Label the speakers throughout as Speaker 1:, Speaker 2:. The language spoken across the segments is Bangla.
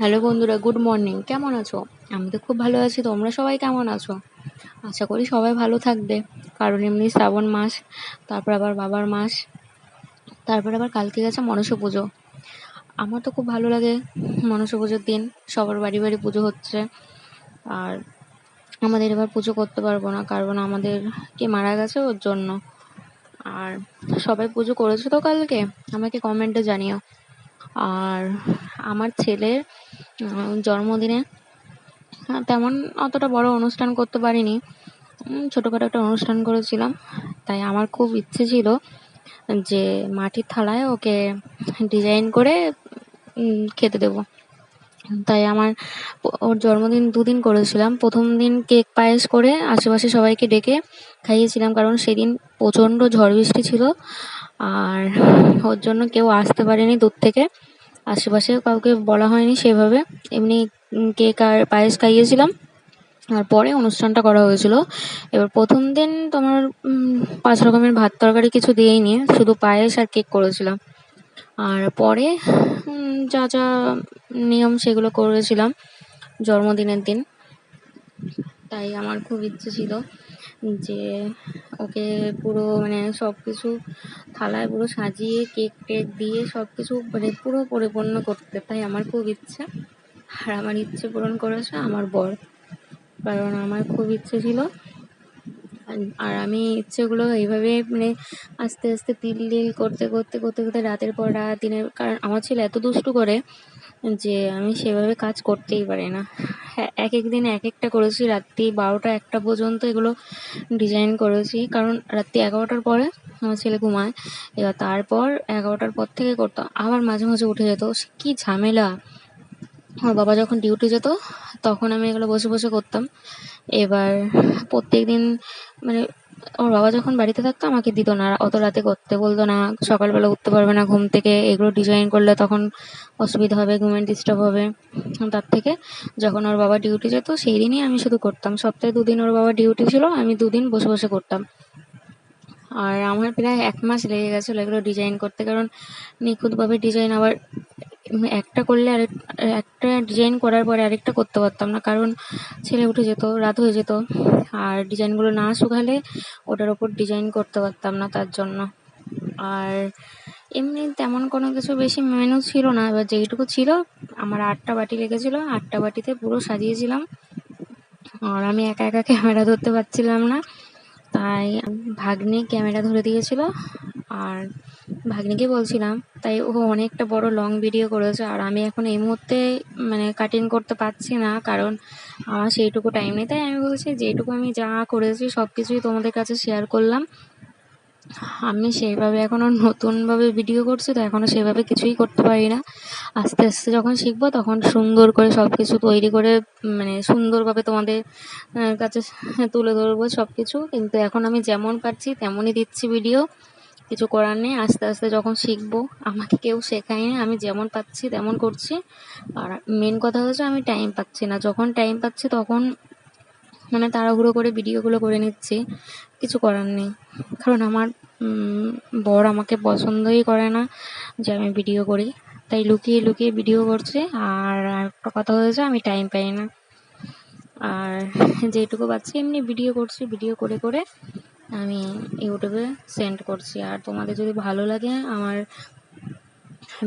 Speaker 1: হ্যালো বন্ধুরা, গুড মর্নিং। কেমন আছো? আমি তো খুব ভালো আছি, তোমরা সবাই কেমন আছো? আশা করি সবাই ভালো থাকবে, কারণ এমনি শ্রাবণ মাস, তারপর আবার বাবার মাস, তারপর আবার কালকে গেছে মনসা পুজো। আমার তো খুব ভালো লাগে মনসা পুজোর দিন, সবার বাড়ি বাড়ি পুজো হচ্ছে, আর আমাদের এবার পুজো করতে পারব না, কারণ আমাদের কে মারা গেছে ওর জন্য। আর সবাই পুজো করেছ তো কালকে? আমাকে কমেন্টে জানিও। আর আমার ছেলের জন্মদিনে আহ, তেমন অতটা বড় অনুষ্ঠান করতে পারিনি। ছোটোখাটো একটা অনুষ্ঠান করেছিলাম। তাই আমার খুব ইচ্ছে ছিল যে মাটির থালায় ওকে ডিজাইন করে খেতে দেবো। তাই আমার ওর জন্মদিন দুদিন করেছিলাম। প্রথম দিন কেক পায়েস করে আশেপাশে সবাইকে ডেকে খাইয়েছিলাম, কারণ সেদিন প্রচণ্ড ঝড় বৃষ্টি ছিল আর ওর জন্য কেউ আসতে পারেনি দূর থেকে। আশেপাশে কাউকে বলা হয়নি সেভাবে। এমনি কেক আর পায়েস খাইয়েছিলাম আর পরে অনুষ্ঠানটা করা হয়েছিল। এবার প্রথম দিন তোমার পাঁচ রকমের ভাত তরকারি কিছু দিয়েই নিয়ে শুধু পায়েস আর কেক করেছিলাম। আর পরে যা যা নিয়ম সেগুলো করেছিলাম জন্মদিনের দিন, তাই আমার খুব ইচ্ছে ছিল যে ওকে পুরো মানে সব কিছু থালায় পুরো সাজিয়ে কেক টেক দিয়ে সব কিছু মানে পুরো পরিপূর্ণ করতে, তাই আমার খুব ইচ্ছে। আর আমার ইচ্ছে পূরণ করেছে আমার বর, কারণ আমার খুব ইচ্ছে ছিল আর- আমি ইচ্ছেগুলো এইভাবে মানে আস্তে আস্তে তিল তিল করতে করতে করতে করতে রাতের পর রাত, দিনের, কারণ আমার ছেলে এত দুষ্টু করে যে আমি সেভাবে কাজ করতেই পারি না। হ্যাঁ এক এক দিন এক একটা করেছি, রাত্রি বারোটা একটা পর্যন্ত এগুলো ডিজাইন করেছি। কারণ রাত্রি এগারোটার পরে আমার ছেলে ঘুমায়, এবার তারপর এগারোটার পর থেকে করতো, আবার মাঝে মাঝে উঠে যেত। কী ঝামেলা! আমার বাবা যখন ডিউটি যেত, তখন আমি এগুলো বসে বসে করতাম। এবার প্রত্যেক দিন মানে ওর বাবা যখন বাড়িতে থাকতো, আমাকে দিত না। অত রাতে করতে বলতো না। সকালবেলা উঠতে পারবে না ঘুম থেকে। এগুলো ডিজাইন করলে তখন অসুবিধা হবে, ঘুমের ডিস্টার্ব হবে। তার থেকে যখন ওর বাবা ডিউটি যেত, সেই দিনই আমি শুধু করতাম। সপ্তাহে দুদিন ওর বাবা ডিউটি ছিল, আমি দুদিন বসে বসে করতাম। আর আমার প্রায় এক মাস লেগে গেছিল এগুলো ডিজাইন করতে। কারণ নিখুঁতভাবে ডিজাইন আবার একটা করলে আরেক, একটা ডিজাইন করার পরে আরেকটা করতে পারতাম না। কারণ ছেলে উঠে যেত, রাত হয়ে যেত, আর ডিজাইনগুলো না শুকালে ওটার ওপর ডিজাইন করতে পারতাম না তার জন্য। আর এমনি তেমন কোনো কিছু বেশি মেনু ছিল না, এবার যেইটুকু ছিল, আমার আটটা বাটি লেগেছিলো, আটটা বাটিতে পুরো সাজিয়েছিলাম। আর আমি একা একা ক্যামেরা ধরতে পারছিলাম না, তাই ভাগ্নে ক্যামেরা ধরে দিয়েছিল। আর ভাগ্নিকে বলছিলাম, তাই ও অনেকটা বড় লং ভিডিও করেছে আর আমি এখন এই মুহূর্তে মানে কাটিং করতে পারছি না, কারণ আমার সেইটুকু টাইম নেই। তাই আমি বলছি যেটুকু আমি যা করেছি সব কিছুই তোমাদের কাছে শেয়ার করলাম। আমি সেইভাবে এখনও নতুনভাবে ভিডিও করছি, তো এখনও সেভাবে কিছুই করতে পারি না। আস্তে আস্তে যখন শিখব তখন সুন্দর করে সব কিছু তৈরি করে মানে সুন্দরভাবে তোমাদের কাছে তুলে ধরবো সব কিছু কিন্তু এখন আমি যেমন পারছি তেমনই দিচ্ছি ভিডিও কিছু করার নেই, আস্তে আস্তে যখন শিখব, আমাকে কেউ শেখায়নি আমি যেমন পাচ্ছি তেমন করছি। আর মেন কথা হচ্ছে আমি টাইম পাচ্ছি না, যখন টাইম পাচ্ছি তখন মানে তাড়াহুড়ো করে ভিডিওগুলো করে নিচ্ছি, কিছু করার নেই। কারণ আমার বর আমাকে পছন্দই করে না যে আমি ভিডিও করি, তাই লুকিয়ে লুকিয়ে ভিডিও করছে। আর একটা কথা হয়েছে, আমি টাইম পাই না। আর যেটুকু পাচ্ছি এমনি ভিডিও করছি ভিডিও করে করে আমি ইউটিউবে সেন্ড করছি। আর তোমাদের যদি ভালো লাগে আমার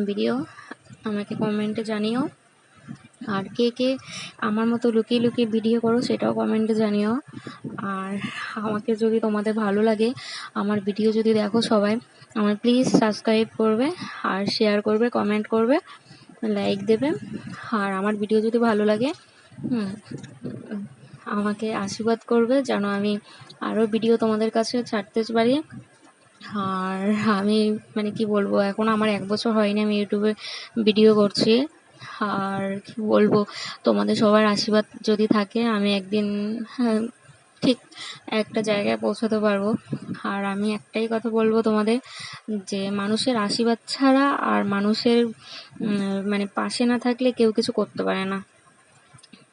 Speaker 1: ভিডিও আমাকে কমেন্টে জানিও। আর কে কে আমার মতো লুকিয়ে লুকিয়ে ভিডিও করো সেটাও কমেন্টে জানিও। আর আমাকে যদি তোমাদের ভালো লাগে আমার ভিডিও যদি দেখো সবাই আমার প্লিজ সাবস্ক্রাইব করবে আর শেয়ার করবে কমেন্ট করবে লাইক দেবে। আর আমার ভিডিও যদি ভালো লাগে হুম, আমাকে আশীর্বাদ করবে যেন আমি আরও ভিডিও তোমাদের কাছে ছাড়তে পারি। আর আমি মানে কি বলব এখন আমার এক বছর হয়নি আমি ইউটিউবে ভিডিও করছি। আর কি বলব তোমাদের সবার আশীর্বাদ যদি থাকে আমি একদিন হ্যাঁ, ঠিক একটা জায়গায় পৌঁছাতে পারব। আর আমি একটাই কথা বলব তোমাদের যে মানুষের আশীর্বাদ ছাড়া আর মানুষের মানে পাশে না থাকলে কেউ কিছু করতে পারে না।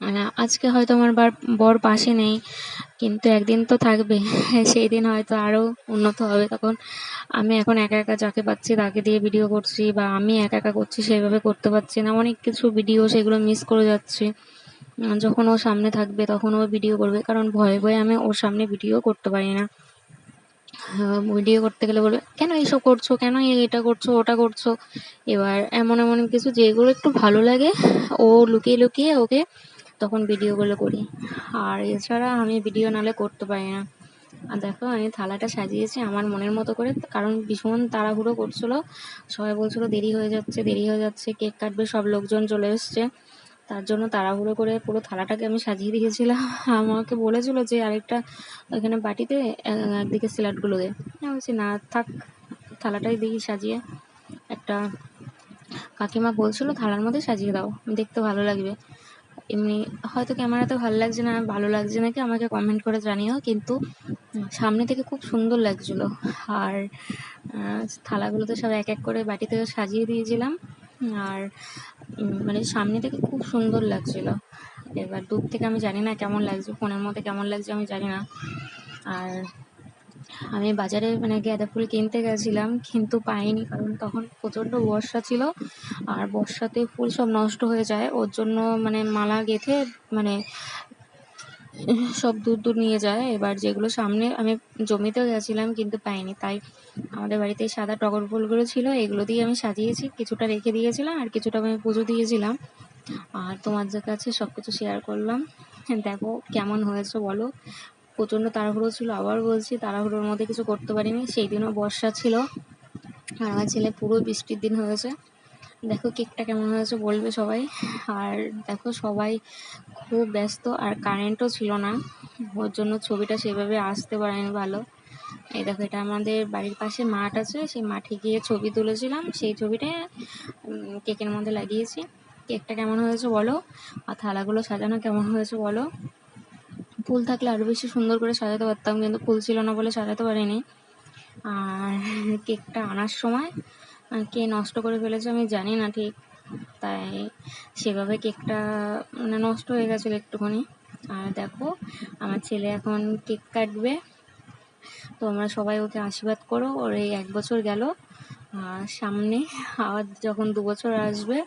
Speaker 1: আহ, আজকে হয়তো আমার বার বর পাশে নেই কিন্তু একদিন তো থাকবে। সেই দিন হয়তো আরও উন্নত হবে। তখন আমি এখন একা একা যাকে পাচ্ছি তাকে দিয়ে ভিডিও করছি বা আমি একা একা করছি সেইভাবে করতে পারছি না। অনেক কিছু ভিডিও সেগুলো মিস করে যাচ্ছি। যখন ও সামনে থাকবে তখন ও ভিডিও করবে। কারণ ভয়ে ভয়ে আমি ওর সামনে ভিডিও করতে পারি না। ভিডিও করতে গেলে বলবে কেন এইসব করছ? কেন এটা করছ? ওটা করছ? এবার এমন এমন কিছু যেগুলো একটু ভালো লাগে ও লুকিয়ে লুকিয়ে ওকে তখন ভিডিওগুলো করি। আর এছাড়া আমি ভিডিও নালে করতে পারি না। আর দেখো, আমি থালাটা সাজিয়েছি আমার মনের মতো করে, কারণ ভীষণ তাড়াহুড়ো করছিল। সবাই বলছিল, দেরি হয়ে যাচ্ছে, দেরি হয়ে যাচ্ছে, কেক কাটবে, সব লোকজন চলে এসছে। তার জন্য তাড়াহুড়ো করে পুরো থালাটাকে আমি সাজিয়ে দিয়েছিলাম। আমাকে বলেছিল যে, আরেকটা এখানে বাটিতে একদিকে স্যালাডগুলো দে। আমি বলছি, না, থাক, থালাটাই দিই, সাজিয়ে। একটা কাকিমা বলছিল, থালার মধ্যে সাজিয়ে দাও, দেখতে ভালো লাগবে। এমনি হয়তো ক্যামেরাতে ভালো লাগছে না, ভালো লাগছে নাকি আমাকে কমেন্ট করে জানিও, কিন্তু সামনে থেকে খুব সুন্দর লাগছিল। আর থালাগুলোতে সব এক এক করে বাটিতে সাজিয়ে দিয়েছিলাম। আর মানে সামনে থেকে খুব সুন্দর লাগছিল। এবার দূর থেকে আমি জানি না কেমন লাগছে, ফোনের মধ্যে কেমন লাগছে আমি জানি না। আর আমি বাজারে মানে গাঁদা ফুল কিনতে গেছিলাম, কিন্তু পাইনি কারণ তখন প্রচণ্ড বর্ষা ছিল আর বর্ষাতে ফুল সব নষ্ট হয়ে যায়। ওর জন্য মানে মালা গেঁথে মানে সব দূর দূর নিয়ে যায়। এবার যেগুলো সামনে আমি জমিতেও গেছিলাম, কিন্তু পাইনি। তাই আমাদের বাড়িতে সাদা টগর ফুলগুলো ছিল, এগুলো দিয়ে আমি সাজিয়েছি। কিছুটা রেখে দিয়েছিলাম আর কিছুটা আমি পুজো দিয়েছিলাম। আর তোমাদের কাছে সব কিছু শেয়ার করলাম। দেখো কেমন হয়েছে বলো। প্রচণ্ড তাড়াহুড়ো ছিল, আবার বলছি তাড়াহুড়োর মধ্যে কিছু করতে পারিনি। সেই দিনও বর্ষা ছিল, আর আমার ছেলে পুরো বৃষ্টির দিন হয়েছে। দেখো কেকটা কেমন হয়েছে বলবে সবাই। আর দেখো সবাই খুব ব্যস্ত, আর কারেন্টও ছিল না। ওর জন্য ছবিটা সেভাবে আসতে পারেনি ভালো। এই দেখো, এটা আমাদের বাড়ির পাশে মাঠ আছে, সেই মাঠে গিয়ে ছবি তুলেছিলাম। সেই ছবিটা কেকের মধ্যে লাগিয়েছি। কেকটা কেমন হয়েছে বলো? আর থালাগুলো সাজানো কেমন হয়েছে বলো? ফুল থাকলে আরও বেশি সুন্দর করে সাজাতে পারতাম, কিন্তু ফুল ছিল না বলে সাজাতে পারিনি। আর কেকটা আনার সময় কে নষ্ট করে ফেলেছে আমি জানি না ঠিক, তাই সেভাবে কেকটা মানে নষ্ট হয়ে গেছিল একটুখানি। আর দেখো, আমার ছেলে এখন কেক কাটবে। তোমরা সবাই ওকে আশীর্বাদ করো, ওর এই এক বছর গেল। আর সামনে আবার যখন দু বছর আসবে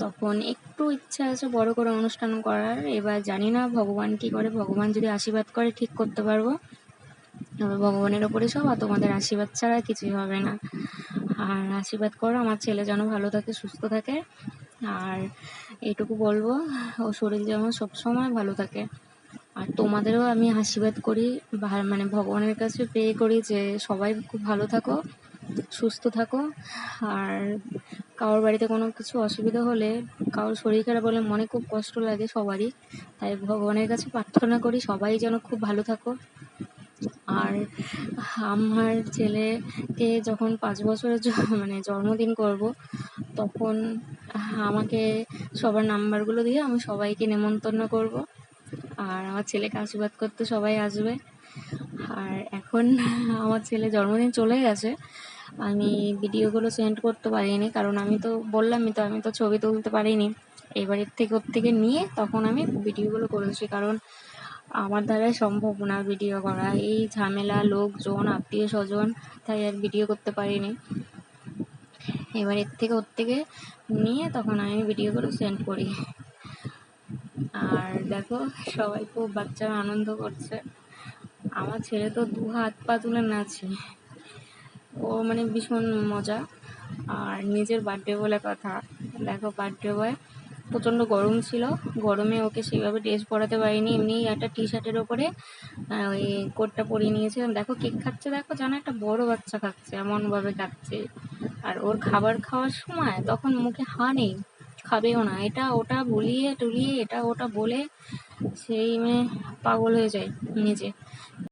Speaker 1: তখন একটু ইচ্ছা আছে বড় করে অনুষ্ঠান করার। এবার জানি না ভগবান কি করে, ভগবান যদি আশীর্বাদ করে, ঠিক করতে পারব। তবে ভগবানের ওপরে সব, আর তোমাদের আশীর্বাদ ছাড়া কিছুই হবে না। আর আশীর্বাদ করো, আমার ছেলে যেন ভালো থাকে, সুস্থ থাকে। আর এইটুকু বলব, ও শরীর যেন সবসময় ভালো থাকে। আর তোমাদেরও আমি আশীর্বাদ করি মানে ভগবানের কাছে প্রে করি যে সবাই খুব ভালো থাকো, সুস্থ থাকো। আর কারোর বাড়িতে কোনো কিছু অসুবিধা হলে কারোর শরীর খারাপ হলে মনে খুব কষ্ট লাগে সবারই। তাই ভগবানের কাছে প্রার্থনা করি সবাই যেন খুব ভালো থাকো। আর আমার ছেলেকে যখন পাঁচ বছরের মানে জন্মদিন করব, তখন আমাকে সবার নাম্বারগুলো দিয়ে আমি সবাইকে নেমন্তন্ন করব। আর আমার ছেলেকে আশীর্বাদ করতে সবাই আসবে। আর এখন আমার ছেলে জন্মদিন চলে গেছে। আমি ভিডিওগুলো সেন্ড করতে পারিনি, কারণ আমি তো বললামই তো, আমি তো ছবি তুলতে পারিনি। এবারের থেকে ওর থেকে নিয়ে তখন আমি ভিডিওগুলো করেছি, কারণ আমার দ্বারাই সম্ভব না ভিডিও করা। এই ঝামেলা, লোকজন আত্মীয় স্বজন তাই আর ভিডিও করতে পারিনি। এবার এর থেকে ওর থেকে নিয়ে তখন আমি ভিডিওগুলো সেন্ড করি। আর দেখো, সবাই খুব বাচ্চারা আনন্দ করছে। আমার ছেলে তো দু হাত পা তুলে নাচে। ও মানে ভীষণ মজা। আর নিজের বার্থডে বলে কথা। দেখো বার্থডে বয় প্রচণ্ড গরম ছিল। গরমে ওকে সেইভাবে ড্রেস পরাতে পারিনি। এমনি একটা টি শার্টের ওপরে ওই কোটটা পরিয়ে নিয়েছিলাম। দেখো কেক খাচ্ছে, দেখো যেন একটা বড় বাচ্চা খাচ্ছে, এমনভাবে খাচ্ছে আর ওর খাবার খাওয়ার সময় তখন মুখে হা নেই, খাবেও না। এটা ওটা বলিয়ে টুলিয়ে, এটা ওটা বলে সেই মেয়ে পাগল হয়ে যায় নিজে।